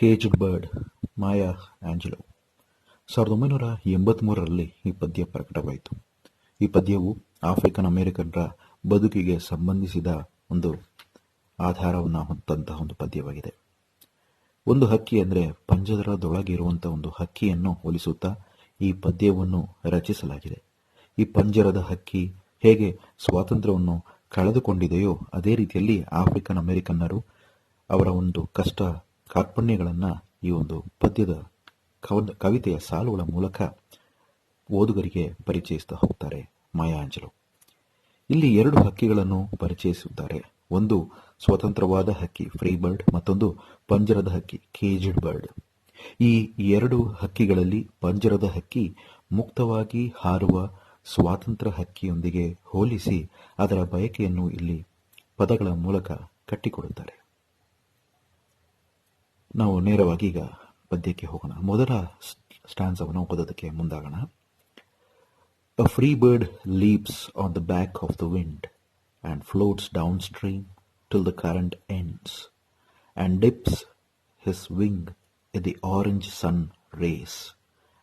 Caged bird, ಮಾಯಾ, Angelo. ಸಾವಿರದ ಒಂಬೈನೂರ ಎಂಬತ್ತ್ಮೂರರಲ್ಲಿ ಈ ಪದ್ಯ ಪ್ರಕಟವಾಯಿತು. ಈ ಪದ್ಯವು ಆಫ್ರಿಕನ್ ಅಮೆರಿಕನ್ರ ಬದುಕಿಗೆ ಸಂಬಂಧಿಸಿದ ಒಂದು ಆಧಾರವನ್ನು ಹೊಂದಂತಹ ಒಂದು ಪದ್ಯವಾಗಿದೆ. ಒಂದು ಹಕ್ಕಿ ಅಂದರೆ ಪಂಜರದೊಳಗೆ ಇರುವಂಥ ಒಂದು ಹಕ್ಕಿಯನ್ನು ಹೋಲಿಸುತ್ತಾ ಈ ಪದ್ಯವನ್ನು ರಚಿಸಲಾಗಿದೆ. ಈ ಪಂಜರದ ಹಕ್ಕಿ ಹೇಗೆ ಸ್ವಾತಂತ್ರ್ಯವನ್ನು ಕಳೆದುಕೊಂಡಿದೆಯೋ ಅದೇ ರೀತಿಯಲ್ಲಿ ಆಫ್ರಿಕನ್ ಅಮೆರಿಕನ್ನರು ಅವರ ಒಂದು ಕಷ್ಟ ಕಾರ್ಪಣ್ಯಗಳನ್ನು ಈ ಒಂದು ಪದ್ಯದ ಕವನ, ಕವಿತೆಯ ಸಾಲುಗಳ ಮೂಲಕ ಓದುಗರಿಗೆ ಪರಿಚಯಿಸ್ತಾ ಹೋಗ್ತಾರೆ ಮಾಯಾಂಜಲು. ಇಲ್ಲಿ ಎರಡು ಹಕ್ಕಿಗಳನ್ನು ಪರಿಚಯಿಸುತ್ತಾರೆ ಒಂದು ಸ್ವತಂತ್ರವಾದ ಹಕ್ಕಿ ಫ್ರೀ ಬರ್ಡ್ ಮತ್ತೊಂದು ಪಂಜರದ ಹಕ್ಕಿ ಕೇಜ್ಡ್ ಬರ್ಡ್ ಈ ಎರಡು ಹಕ್ಕಿಗಳಲ್ಲಿ ಪಂಜರದ ಹಕ್ಕಿ ಮುಕ್ತವಾಗಿ ಹಾರುವ ಸ್ವಾತಂತ್ರ್ಯ ಹಕ್ಕಿಯೊಂದಿಗೆ ಹೋಲಿಸಿ ಅದರ ಬಯಕೆಯನ್ನು ಇಲ್ಲಿ ಪದಗಳ ಮೂಲಕ ಕಟ್ಟಿಕೊಡುತ್ತಾರೆ. ನಾವು ನೇರವಾಗಿ ಈಗ ಪದ್ಯಕ್ಕೆ ಹೋಗೋಣ ಮೊದಲ ಸ್ಟ್ಯಾನ್ಸವನ್ನು ಓದೋದಕ್ಕೆ ಮುಂದಾಗೋಣ A free bird leaps on the back of the wind and floats downstream till the current ends and dips his wing in the orange sun rays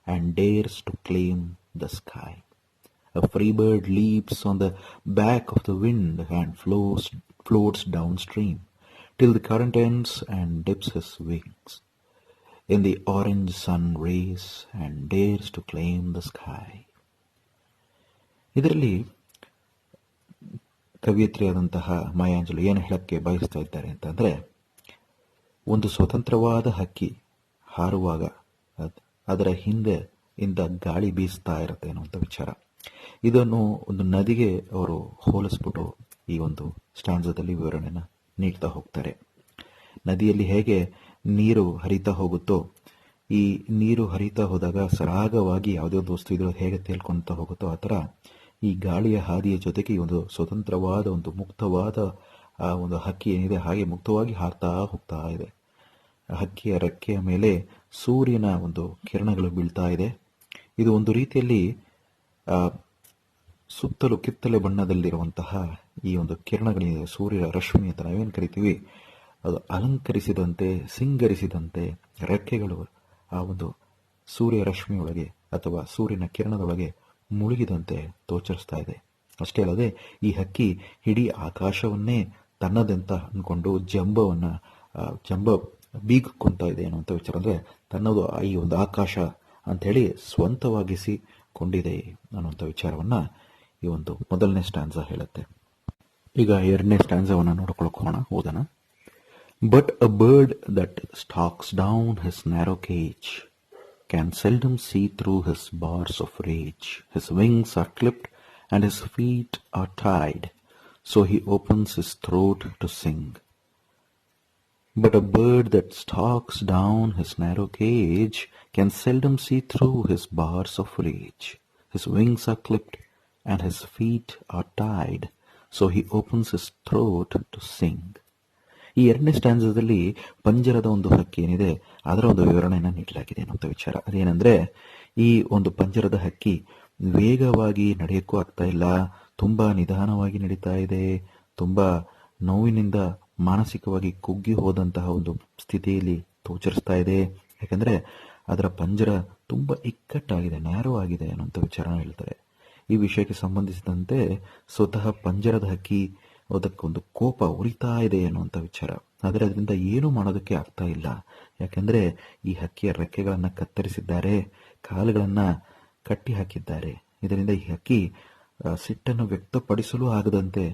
and dares to claim the sky. A free bird leaps on the back of the wind and flows, floats downstream till the current ends and dips his wings in the orange sun rays and dares to claim the sky. ಇದರಲ್ಲಿ ಕವಿಯತ್ರಿಯಾದಂತಹ ಮಾಯಾಂಜಲು ಏನು ಹೇಳಕ್ಕೆ ಬಯಸ್ತಾ ಇದ್ದಾರೆ ಅಂತಂದರೆ, ಒಂದು ಸ್ವತಂತ್ರವಾದ ಹಕ್ಕಿ ಹಾರುವಾಗ ಅದ್- ಅದರ ಹಿಂದೆ ಇಂದ ಗಾಳಿ ಬೀಸ್ತಾ ಇರುತ್ತೆ ಅನ್ನುವಂಥ ವಿಚಾರ ಇದನ್ನು ಒಂದು ನದಿಗೆ ಅವರು ಹೋಲಿಸ್ಬಿಟ್ಟು ಈ ಒಂದು ಸ್ಟ್ಯಾಂಡ್ಸದಲ್ಲಿ ವಿವರಣೆನ ನೀಡ್ತಾ ಹೋಗ್ತಾರೆ. ನದಿಯಲ್ಲಿ ಹೇಗೆ ನೀರು ಹರಿತಾ ಹೋಗುತ್ತೋ, ಈ ನೀರು ಹರಿತಾ ಹೋದಾಗ ಸರಾಗವಾಗಿ ಯಾವುದೇ ಒಂದು ವಸ್ತು ಇದ್ರೂ ಹೇಗೆ ತೇಲ್ಕೊಳ್ತಾ ಹೋಗುತ್ತೋ, ಆ ಥರ ಈ ಗಾಳಿಯ ಹಾದಿಯ ಜೊತೆಗೆ ಒಂದು ಸ್ವತಂತ್ರವಾದ ಒಂದು ಮುಕ್ತವಾದ, ಆ ಒಂದು ಹಕ್ಕಿ ಏನಿದೆ, ಹಾಗೆ ಮುಕ್ತವಾಗಿ ಹಾರ್ತಾ ಹೋಗ್ತಾ ಇದೆ. ಹಕ್ಕಿಯ ರೆಕ್ಕೆಯ ಮೇಲೆ ಸೂರ್ಯನ ಒಂದು ಕಿರಣಗಳು ಬೀಳ್ತಾ ಇದೆ. ಇದು ಒಂದು ರೀತಿಯಲ್ಲಿ ಸುತ್ತಲೂ ಕಿತ್ತಲೆ ಬಣ್ಣದಲ್ಲಿರುವಂತಹ ಈ ಒಂದು ಕಿರಣಗಳಿದೆ ಸೂರ್ಯ, ರಶ್ಮಿ ಅಂತ ನಾವೇನು ಕರಿತೀವಿ? ಅದು ಅಲಂಕರಿಸಿದಂತೆ, ಸಿಂಗರಿಸಿದಂತೆ ರೆಕ್ಕೆಗಳು ಆ ಒಂದು ಸೂರ್ಯ ರಶ್ಮಿಯೊಳಗೆ ಅಥವಾ ಸೂರ್ಯನ ಕಿರಣದೊಳಗೆ ಮುಳುಗಿದಂತೆ ತೋಚರಿಸ್ತಾ ಇದೆ. ಅಷ್ಟೇ ಅಲ್ಲದೆ ಈ ಹಕ್ಕಿ ಇಡೀ ಆಕಾಶವನ್ನೇ ತನ್ನದಂತ ಅಂದ್ಕೊಂಡು ಜಂಬವನ್ನ ಜಂಬ ಬೀಗ್ಕೊಂತ ಇದೆ ಅನ್ನುವಂಥ ವಿಚಾರ. ಅಂದರೆ ತನ್ನದು ಈ ಒಂದು ಆಕಾಶ ಅಂಥೇಳಿ ಸ್ವಂತವಾಗಿಸಿಕೊಂಡಿದೆ ಅನ್ನುವಂಥ ವಿಚಾರವನ್ನು ಈ ಒಂದು ಮೊದಲನೇ ಸ್ಟ್ಯಾನ್ಸ ಹೇಳುತ್ತೆ. ಈಗ ಎರಡನೇ ಸ್ಟ್ಯಾನ್ಸವನ್ನ ನೋಡ್ಕೊಳಕ್ ಹೋಗೋಣ ಓದೋಣ but a bird that stalks down his narrow cage can seldom see through his bars of rage. His wings are clipped and his feet are tied, so he opens his throat to sing. But a bird that stalks down his narrow cage can seldom see through his bars of rage. His wings are clipped and his feet are tied, so he opens is throat to sing ಈ ಎರಡನೇ ಸ್ಟ್ಯಾನ್ಸದಲ್ಲಿ ಪಂಜರದ ಒಂದು ಹಕ್ಕಿ ಏನಿದೆ, ಅದರ ಒಂದು ವಿವರಣೆಯನ್ನು ನೀಡಲಾಗಿದೆ ಅನ್ನುವಂಥ ವಿಚಾರ. ಅದೇನೆಂದ್ರೆ, ಈ ಒಂದು ಪಂಜರದ ಹಕ್ಕಿ ವೇಗವಾಗಿ ನಡೆಯಕ್ಕೂ ಆಗ್ತಾ ಇಲ್ಲ, ತುಂಬ ನಿಧಾನವಾಗಿ ನಡೀತಾ ಇದೆ, ತುಂಬ ನೋವಿನಿಂದ ಮಾನಸಿಕವಾಗಿ ಕುಗ್ಗಿ ಹೋದಂತಹ ಒಂದು ಸ್ಥಿತಿಯಲ್ಲಿ ತೋಚರಿಸ್ತಾ ಇದೆ. ಯಾಕಂದರೆ, ಅದರ ಪಂಜರ ತುಂಬ ಇಕ್ಕಟ್ಟಾಗಿದೆ, ನ್ಯಾರೋ ಆಗಿದೆ ಅನ್ನುವಂಥ ವಿಚಾರನ ಹೇಳ್ತಾರೆ. ಈ ವಿಷಯಕ್ಕೆ ಸಂಬಂಧಿಸಿದಂತೆ ಸ್ವತಃ ಪಂಜರದ ಹಕ್ಕಿ ಅದಕ್ಕೊಂದು ಕೋಪ ಉರಿತಾ ಇದೆ ಅನ್ನುವಂಥ ವಿಚಾರ. ಆದರೆ ಅದರಿಂದ ಏನು ಮಾಡೋದಕ್ಕೆ ಆಗ್ತಾ ಇಲ್ಲ. ಯಾಕಂದ್ರೆ ಈ ಹಕ್ಕಿಯ ರೆಕ್ಕೆಗಳನ್ನ ಕತ್ತರಿಸಿದ್ದಾರೆ, ಕಾಲುಗಳನ್ನ ಕಟ್ಟಿ ಹಾಕಿದ್ದಾರೆ. ಇದರಿಂದ ಈ ಹಕ್ಕಿ ಸಿಟ್ಟನ್ನು ವ್ಯಕ್ತಪಡಿಸಲು ಆಗದಂತೆ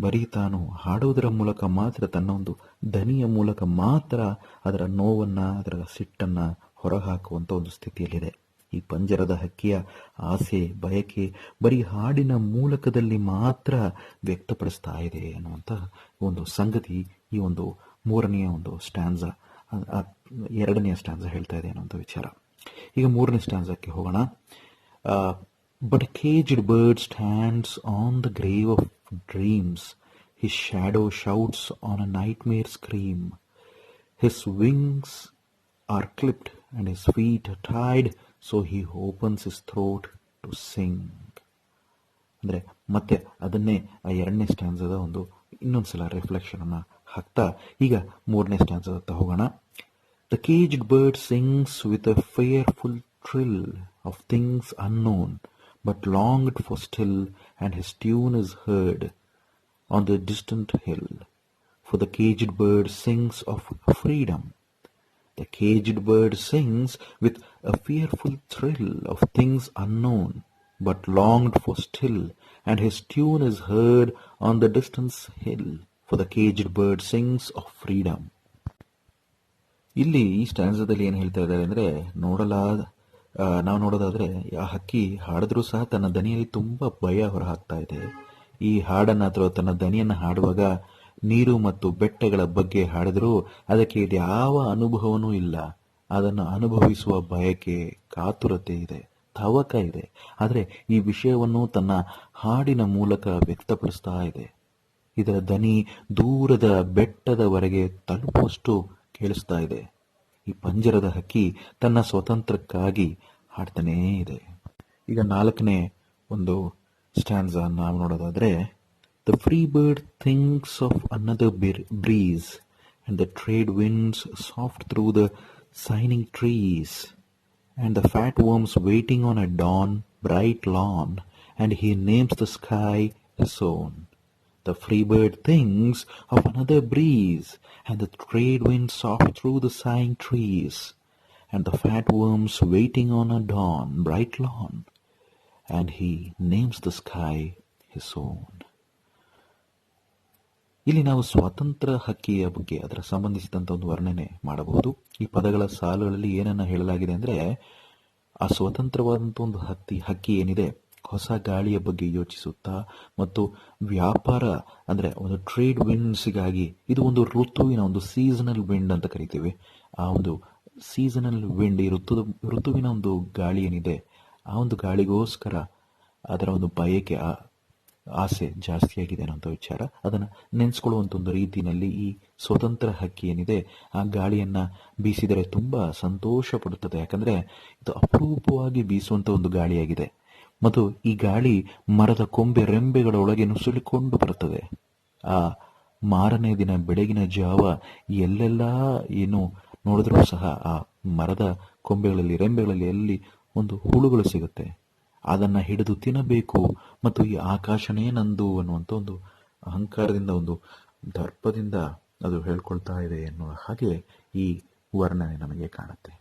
ಬರೀ ತಾನು ಹಾಡುವುದರ ಮೂಲಕ ಮಾತ್ರ, ತನ್ನ ಒಂದು ದನಿಯ ಮೂಲಕ ಮಾತ್ರ ಅದರ ನೋವನ್ನ, ಅದರ ಸಿಟ್ಟನ್ನ ಹೊರಹಾಕುವಂತ ಒಂದು ಸ್ಥಿತಿಯಲ್ಲಿದೆ. ಈ ಪಂಜರದ ಹಕ್ಕಿಯ ಆಸೆ, ಬಯಕೆ ಬರೀ ಹಾಡಿನ ಮೂಲಕದಲ್ಲಿ ಮಾತ್ರ ವ್ಯಕ್ತಪಡಿಸ್ತಾ ಇದೆ ಅನ್ನುವಂಥ ಒಂದು ಸಂಗತಿ ಈ ಒಂದು ಮೂರನೆಯ ಒಂದು ಸ್ಟ್ಯಾನ್ಸ ಎರಡನೆಯ ಸ್ಟ್ಯಾನ್ಸ ಹೇಳ್ತಾ ಇದೆ ಅನ್ನುವಂಥ ವಿಚಾರ. ಈಗ ಮೂರನೇ ಸ್ಟ್ಯಾನ್ಸಕ್ಕೆ ಹೋಗೋಣ. But caged bird stands on the grave of dreams his shadow shouts on a night ಮೇರ್ scream his wings R ಕ್ಲಿಪ್ಡ್ and his feet are so he opens is throat to sing ಅಂದರೆ ಮತ್ತೆ ಅದನ್ನೇ ಆ ಎರಡನೇ ಸ್ಟ್ಯಾಂಡ್ಸದ ಒಂದು ಇನ್ನೊಂದು ಸಲ ರಿಫ್ಲೆಕ್ಷನ್ ಅನ್ನು ಹಾಕ್ತಾ, ಈಗ ಮೂರನೇ ಸ್ಟ್ಯಾಂಡ್ಸದ ಹತ್ತ ಹೋಗೋಣ. The cage bird sings with a fair full trill of things unknown but long for still and his tune is heard on the distant hill for the cage bird sings of freedom The caged bird sings with a fearful thrill of things unknown, but longed for still, and his tune is heard on the distant hill. For the caged bird sings of freedom. ಇಲ್ಲಿ ಈ ಸ್ಟ್ಯಾನ್ಸದಲ್ಲಿ ಏನು ಹೇಳ್ತಾ ಇದ್ದಾರೆ ಅಂದರೆ ನೋಡಲಾದ ನಾವು ನೋಡೋದಾದರೆ ಆ ಹಕ್ಕಿ ಹಾಡಿದ್ರೂ ಸಹ ತನ್ನ ದನಿಯಲ್ಲಿ ತುಂಬ ಭಯ ಹೊರಹಾಕ್ತಾ ಇದೆ ಈ ಹಾಡನ್ನು ಅಥವಾ ತನ್ನ ದನಿಯನ್ನು ಹಾಡುವಾಗ ನೀರು ಮತ್ತು ಬೆಟ್ಟಗಳ ಬಗ್ಗೆ ಹಾಡಿದರೂ ಅದಕ್ಕೆ ಯಾವ ಅನುಭವನೂ ಇಲ್ಲ. ಅದನ್ನು ಅನುಭವಿಸುವ ಬಯಕೆ, ಕಾತುರತೆ ಇದೆ, ತವಕ ಇದೆ. ಆದರೆ ಈ ವಿಷಯವನ್ನು ತನ್ನ ಹಾಡಿನ ಮೂಲಕ ವ್ಯಕ್ತಪಡಿಸ್ತಾ ಇದೆ. ಇದರ ದನಿ ದೂರದ ಬೆಟ್ಟದವರೆಗೆ ತಲುಪುವಷ್ಟು ಕೇಳಿಸ್ತಾ ಇದೆ. ಈ ಪಂಜರದ ಹಕ್ಕಿ ತನ್ನ ಸ್ವತಂತ್ರಕ್ಕಾಗಿ ಹಾಡ್ತಾನೇ ಇದೆ. ಈಗ ನಾಲ್ಕನೇ ಒಂದು ಸ್ಟ್ಯಾಂಡ್ಸ್ ನಾವು ನೋಡೋದಾದ್ರೆ The free bird thinks of another breeze, and the trade winds soft through the shining trees, and the fat worms waiting on a dawn bright lawn, and he names the sky his own. The free bird thinks of another breeze, and the trade winds soft through the sighing trees, and the fat worms waiting on a dawn bright lawn, and he names the sky his own. ಇಲ್ಲಿ ನಾವು ಸ್ವಾತಂತ್ರ್ಯ ಹಕ್ಕಿಯ ಬಗ್ಗೆ, ಅದರ ಸಂಬಂಧಿಸಿದಂತ ಒಂದು ವರ್ಣನೆ ಮಾಡಬಹುದು. ಈ ಪದಗಳ ಸಾಲುಗಳಲ್ಲಿ ಏನನ್ನ ಹೇಳಲಾಗಿದೆ ಅಂದ್ರೆ, ಆ ಸ್ವತಂತ್ರವಾದಂಥ ಒಂದು ಹತ್ತಿ, ಹಕ್ಕಿ ಏನಿದೆ, ಹೊಸ ಗಾಳಿಯ ಬಗ್ಗೆ ಯೋಚಿಸುತ್ತಾ, ಮತ್ತು ವ್ಯಾಪಾರ ಅಂದ್ರೆ ಒಂದು ಟ್ರೇಡ್ ವಿಂಡ್ಸ್ಗಾಗಿ ಇದು ಒಂದು ಋತುವಿನ ಒಂದು ಸೀಸನಲ್ ವಿಂಡ್ ಅಂತ ಕರಿತೀವಿ. ಆ ಒಂದು ಸೀಸನಲ್ ವಿಂಡ್ ಈ ಋತು ಋತುವಿನ ಒಂದು ಗಾಳಿ ಏನಿದೆ, ಆ ಒಂದು ಗಾಳಿಗೋಸ್ಕರ ಅದರ ಒಂದು ಬಯಕೆ, ಆ ಆಸೆ ಜಾಸ್ತಿಯಾಗಿದೆ ಅನ್ನೋಂಥ ವಿಚಾರ. ಅದನ್ನು ನೆನೆಸ್ಕೊಳ್ಳುವಂಥ ಒಂದು ರೀತಿಯಲ್ಲಿ ಈ ಸ್ವತಂತ್ರ ಹಕ್ಕಿ ಏನಿದೆ, ಆ ಗಾಳಿಯನ್ನ ಬೀಸಿದರೆ ತುಂಬ ಸಂತೋಷ ಪಡುತ್ತದೆ. ಯಾಕಂದರೆ ಇದು ಅಪರೂಪವಾಗಿ ಬೀಸುವಂಥ ಒಂದು ಗಾಳಿಯಾಗಿದೆ. ಮತ್ತು ಈ ಗಾಳಿ ಮರದ ಕೊಂಬೆ ರೆಂಬೆಗಳ ಒಳಗೆ ನುಸುಳಿಕೊಂಡು ಬರುತ್ತದೆ. ಆ ಮಾರನೇ ದಿನ ಬೆಳಗಿನ ಜಾವ ಎಲ್ಲೆಲ್ಲ ಏನು ನೋಡಿದ್ರೂ ಸಹ ಆ ಮರದ ಕೊಂಬೆಗಳಲ್ಲಿ, ರೆಂಬೆಗಳಲ್ಲಿ ಎಲ್ಲಿ ಒಂದು ಹುಳುಗಳು ಸಿಗುತ್ತೆ. ಅದನ್ನ ಹಿಡಿದು ತಿನ್ನಬೇಕು. ಮತ್ತು ಈ ಆಕಾಶನೇ ನಂದು ಅನ್ನುವಂಥ ಒಂದು ಅಹಂಕಾರದಿಂದ, ಒಂದು ದರ್ಪದಿಂದ ಅದು ಹೇಳ್ಕೊಳ್ತಾ ಇದೆ ಎನ್ನುವ ಹಾಗೆ ಈ ವರ್ಣನೆ ನಮಗೆ ಕಾಣುತ್ತೆ.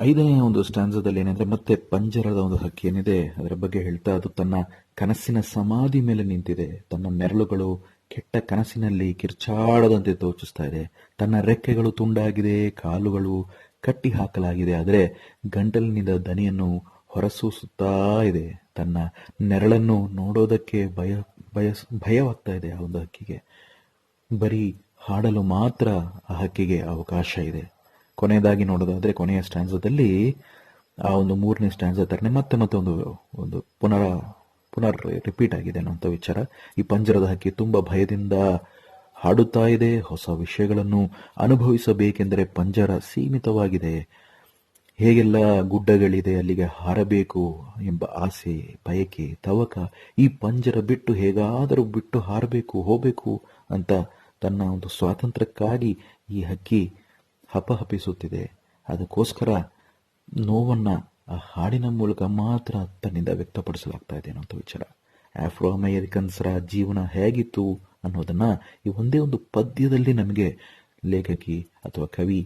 ಐದನೇ ಒಂದು ಸ್ಟ್ಯಾನ್ಸದಲ್ಲಿ ಏನಂದ್ರೆ, ಮತ್ತೆ ಪಂಜರದ ಒಂದು ಹಕ್ಕಿ ಏನಿದೆ ಅದರ ಬಗ್ಗೆ ಹೇಳ್ತಾ ಅದು ತನ್ನ ಕನಸಿನ ಸಮಾಧಿ ಮೇಲೆ ನಿಂತಿದೆ. ತನ್ನ ನೆರಳುಗಳು ಕೆಟ್ಟ ಕನಸಿನಲ್ಲಿ ಕಿರ್ಚಾಡದಂತೆ ತೋಚಿಸ್ತಾ ಇದೆ. ತನ್ನ ರೆಕ್ಕೆಗಳು ತುಂಡಾಗಿದೆ, ಕಾಲುಗಳು ಕಟ್ಟಿ ಹಾಕಲಾಗಿದೆ ಆದರೆ ಗಂಟಲಿನಿಂದ ದನಿಯನ್ನು ಹೊರಸೂಸುತ್ತಾ ಇದೆ. ತನ್ನ ನೆರಳನ್ನು ನೋಡೋದಕ್ಕೆ ಭಯ ಭಯ, ಭಯವಾಗ್ತಾ ಇದೆ ಆ ಒಂದು ಹಕ್ಕಿಗೆ. ಬರೀ ಹಾಡಲು ಮಾತ್ರ ಆ ಹಕ್ಕಿಗೆ ಅವಕಾಶ ಇದೆ. ಕೊನೆಯದಾಗಿ ನೋಡೋದಾದ್ರೆ ಕೊನೆಯ ಸ್ಟ್ಯಾನ್ಸದಲ್ಲಿ ಆ ಒಂದು ಮೂರನೇ ಸ್ಟ್ಯಾನ್ಸ ತರನೆ ಮತ್ತೆ ಮತ್ತೆ ಒಂದು ಒಂದು ಪುನರ, ಪುನರ್ ರಿಪೀಟ್ ಆಗಿದೆ ಅನ್ನೋಂಥ ವಿಚಾರ. ಈ ಪಂಜರದ ಹಕ್ಕಿ ತುಂಬ ಭಯದಿಂದ ಹಾಡುತ್ತಾ ಇದೆ. ಹೊಸ ವಿಷಯಗಳನ್ನು ಅನುಭವಿಸಬೇಕೆಂದರೆ ಪಂಜರ ಸೀಮಿತವಾಗಿದೆ. ಹೇಗೆಲ್ಲ ಗುಡ್ಡಗಳಿದೆ ಅಲ್ಲಿಗೆ ಹಾರಬೇಕು ಎಂಬ ಆಸೆ, ಬಯಕೆ, ತವಕ, ಈ ಪಂಜರ ಬಿಟ್ಟು ಹೇಗಾದರೂ ಬಿಟ್ಟು ಹಾರಬೇಕು, ಹೋಗಬೇಕು ಅಂತ ತನ್ನ ಒಂದು ಸ್ವಾತಂತ್ರ್ಯಕ್ಕಾಗಿ ಈ ಹಕ್ಕಿ ಹಪಹಪಿಸುತ್ತಿದೆ. ಅದಕ್ಕೋಸ್ಕರ ನೋವನ್ನ ಆ ಹಾಡಿನ ಮೂಲಕ ಮಾತ್ರ ತನ್ನಿಂದ ವ್ಯಕ್ತಪಡಿಸಲಾಗ್ತಾ ಇದೆ ಅನ್ನೋ ವಿಚಾರ. ಆಫ್ರೋ ಅಮೇರಿಕನ್ಸ್ರ ಜೀವನ ಹೇಗಿತ್ತು ಅನ್ನೋದನ್ನ ಈ ಒಂದೇ ಒಂದು ಪದ್ಯದಲ್ಲಿ ನಮಗೆ ಲೇಖಕಿ ಅಥವಾ ಕವಿ,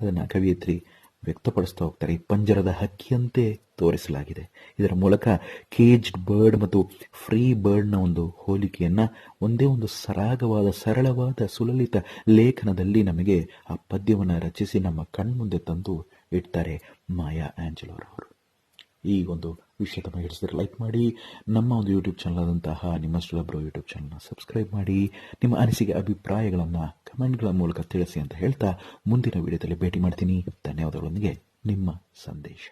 ಅದನ್ನ ಕವಿಯತ್ರಿ ವ್ಯಕ್ತಪಡಿಸ್ತಾ ಹೋಗ್ತಾರೆ. ಈ ಪಂಜರದ ಹಕ್ಕಿಯಂತೆ ತೋರಿಸಲಾಗಿದೆ. ಇದರ ಮೂಲಕ ಕೇಜ್ಡ್ ಬರ್ಡ್ ಮತ್ತು ಫ್ರೀ ಬರ್ಡ್ನ ಒಂದು ಹೋಲಿಕೆಯನ್ನ ಒಂದೇ ಒಂದು ಸರಾಗವಾದ, ಸರಳವಾದ, ಸುಲಲಿತ ಲೇಖನದಲ್ಲಿ ನಮಗೆ ಆ ಪದ್ಯವನ್ನು ರಚಿಸಿ ನಮ್ಮ ಕಣ್ಮುಂದೆ ತಂದು ಇಡ್ತಾರೆ ಮಾಯಾ ಆಂಜಲೋರವರು ಈ ಒಂದು ವಿಷಯ ತಮಗೆ ಹಿಡಿಸಿದ್ರೆ ಲೈಕ್ ಮಾಡಿ, ನಮ್ಮ ಒಂದು ಯೂಟ್ಯೂಬ್ ಚಾನಲ್ ಆದಂತಹ ನಿಮ್ಮ ಸುಲಭ್ರ ಯೂಟ್ಯೂಬ್ ಚಾನಲ್ನ ಸಬ್ಸ್ಕ್ರೈಬ್ ಮಾಡಿ, ನಿಮ್ಮ ಅನಿಸಿಕೆ, ಅಭಿಪ್ರಾಯಗಳನ್ನು ಕಮೆಂಟ್ಗಳ ಮೂಲಕ ತಿಳಿಸಿ ಅಂತ ಹೇಳ್ತಾ ಮುಂದಿನ ವಿಡಿಯೋದಲ್ಲಿ ಭೇಟಿ ಮಾಡ್ತೀನಿ. ಧನ್ಯವಾದಗಳೊಂದಿಗೆ, ನಿಮ್ಮ ಸಂದೇಶ.